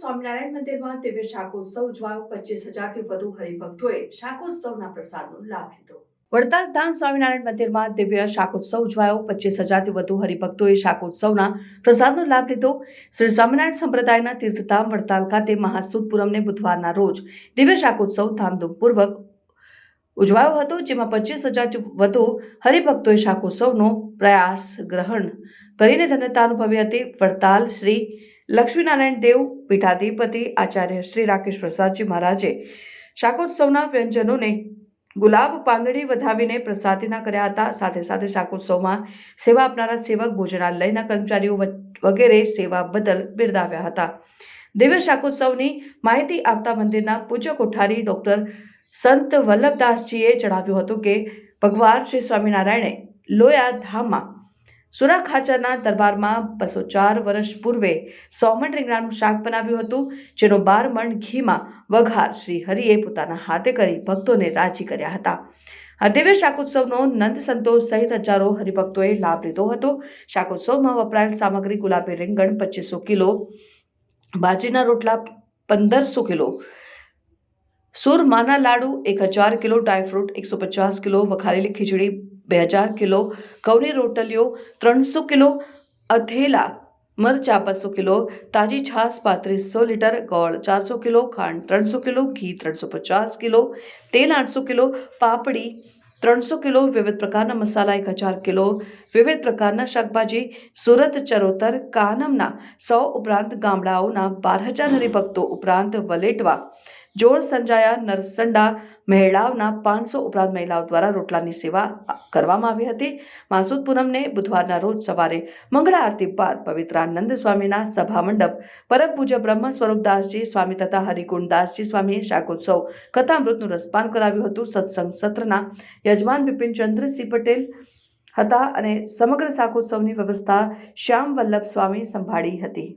સ્વામિનારાયણ મંદિરમાં દિવ્ય શાકોત્સવ ઉજવાયો. પચીસ હજારથી વધુ હરિભક્તોએ શાકોત્સવના પ્રસાદનો લાભ લીધો. વડતાલ ધામ સ્વામિનારાયણ મંદિરમાં દિવ્ય શાકોત્સવ ઉજવાયો. પચીસ હજારથી વધુ હરિભક્તોએ શાકોત્સવના પ્રસાદનો લાભ લીધો. શ્રી સ્વામિનારાયણ સંપ્રદાયના તીર્થધામ વડતાલ ખાતે મહાસુદપુરમને બુધવારના રોજ દિવ્ય શાકોત્સવ ધામધૂમપૂર્વક ઉજવાયો હતો, જેમાં પચીસ હજારથી વધુ હરિભક્તોએ શાકોત્સવનો પ્રયાસ ગ્રહણ કરીને ધન્યતા અનુભવી હતી. વડતાલ શ્રી લક્ષ્મીનારાયણ દેવ પીઠાધિપતિ આચાર્ય શ્રી રાકેશ પ્રસાદજી મહારાજે શાકોત્સવના વ્યંજનોને ગુલાબ પાંદડી વધાવીને પ્રસાદીના કર્યા હતા. સાથે સાથે શાકોત્સવમાં સેવા આપનારા સેવક, ભોજનાલયના કર્મચારીઓ વગેરે સેવા બદલ બિરદાવ્યા હતા. દિવ્ય શાકોત્સવની માહિતી આપતા મંદિરના પૂજ્ય કોઠારી ડોક્ટર સંત વલ્લભદાસજીએ જણાવ્યું હતું કે ભગવાન શ્રી સ્વામિનારાયણે લોયા ધામમાં સુરા ખાચરના દરબારમાં બસો ચાર વર્ષ પૂર્વે સોમણ રીંગણાનું શાક બનાવ્યું હતું, જેનો બાર મણ ઘીમાં વઘાર શ્રી હરિએ પોતાના હાથે કરી ભક્તોને રાજી કર્યા હતા. આ દિવ્ય શાકોત્સવનો નંદ સંતોષ સહિત હજારો હરિભક્તોએ લાભ લીધો હતો. શાકોત્સવમાં વપરાયેલ સામગ્રી ગુલાબી રીંગણ પચીસો કિલો, બાજરીના રોટલા પંદરસો કિલો, સુરમાના લાડુ એક હજાર કિલો, ડ્રાયફ્રૂટ એકસો પચાસ કિલો વખારેલી ખીચડી બે હજાર કિલો, ઘઉંની રોટલીઓ ત્રણસો કિલો, અથેલા મરચા બસો કિલો, તાજી છાશ પાંત્રીસો લીટર, ગોળ ચારસો કિલો, ખાંડ ત્રણસો કિલો, ઘી ત્રણસો પચાસ કિલો, તેલ આઠસો કિલો, પાપડી ત્રણસો કિલો, વિવિધ પ્રકારના મસાલા એક હજાર કિલો, વિવિધ પ્રકારના શાકભાજી, સુરત ચરોતર, કાનમના સો ઉપરાંત ગામડાઓના બાર હજાર હરિભક્તો ઉપરાંત વલેટવા જોડ સંજાયા નરસંડા મહેળાઓના પાંચસો ઉપરાંત મહિલાઓ દ્વારા રોટલાની સેવા કરવામાં આવી હતી. માસુદ પૂનમને બુધવારના રોજ સવારે મંગળા આરતી બાદ પવિત્રાનંદ સ્વામીના સભા મંડપ, પરમ પૂજ્ય બ્રહ્મ સ્વરૂપદાસજી સ્વામી તથા હરિગુણદાસજી સ્વામીએ શાકોત્સવ, કથામૃતનું રસપાન કરાવ્યું હતું. સત્સંગ સત્રના યજમાન બિપિન ચંદ્રસિંહ પટેલ હતા અને સમગ્ર શાકોત્સવની વ્યવસ્થા શ્યામ વલ્લભ સ્વામી સંભાળી હતી.